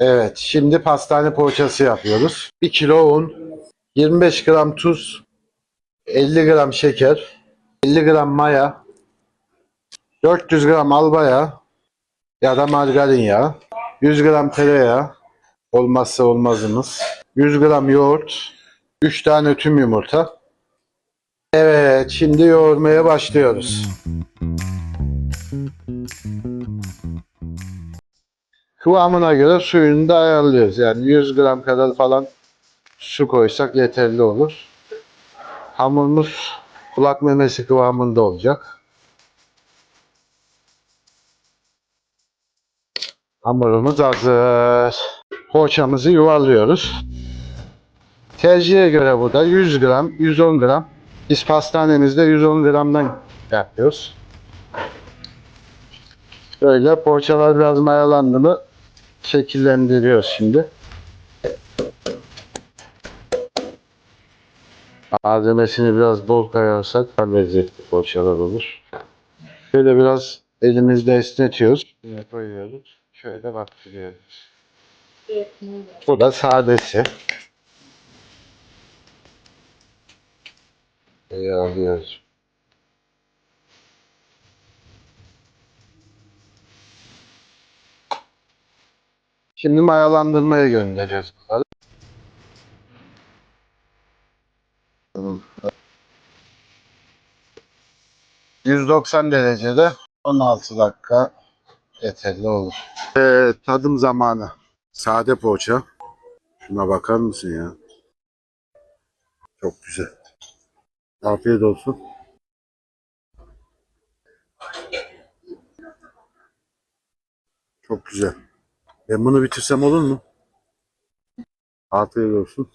Evet, şimdi pastane poğaçası yapıyoruz. 1 kilo un, 25 gram tuz, 50 gram şeker, 50 gram maya, 400 gram alba yağı ya da margarin yağı, 100 gram tereyağı, olmazsa olmazımız, 100 gram yoğurt, 3 tane tüm yumurta. Evet, şimdi yoğurmaya başlıyoruz. Kıvamına göre suyunu da ayarlıyoruz. Yani 100 gram kadar falan su koysak yeterli olur. Hamurumuz kulak memesi kıvamında olacak. Hamurumuz hazır. Poğaçamızı yuvarlıyoruz. Tercihe göre bu da 100 gram, 110 gram. Biz pastanemizde 110 gramdan yapıyoruz. Böyle poğaçalar biraz mayalandı mı şekillendiriyoruz şimdi. Malzemesini biraz bol kayarsak daha lezzetli poğaçalar olur. Şöyle biraz elimizde esnetiyoruz. Şöyle koyuyoruz. Şöyle baktırıyoruz. Bu da sadesi. Şöyle Şimdi mayalandırmaya göndereceğiz bunları. 190 derecede 16 dakika yeterli olur. Ee, tadım zamanı. Sade poğaça. Şuna bakar mısın ya? Çok güzel. Afiyet olsun. Çok güzel. Ben bunu bitirsem olur mu? Afiyet olsun.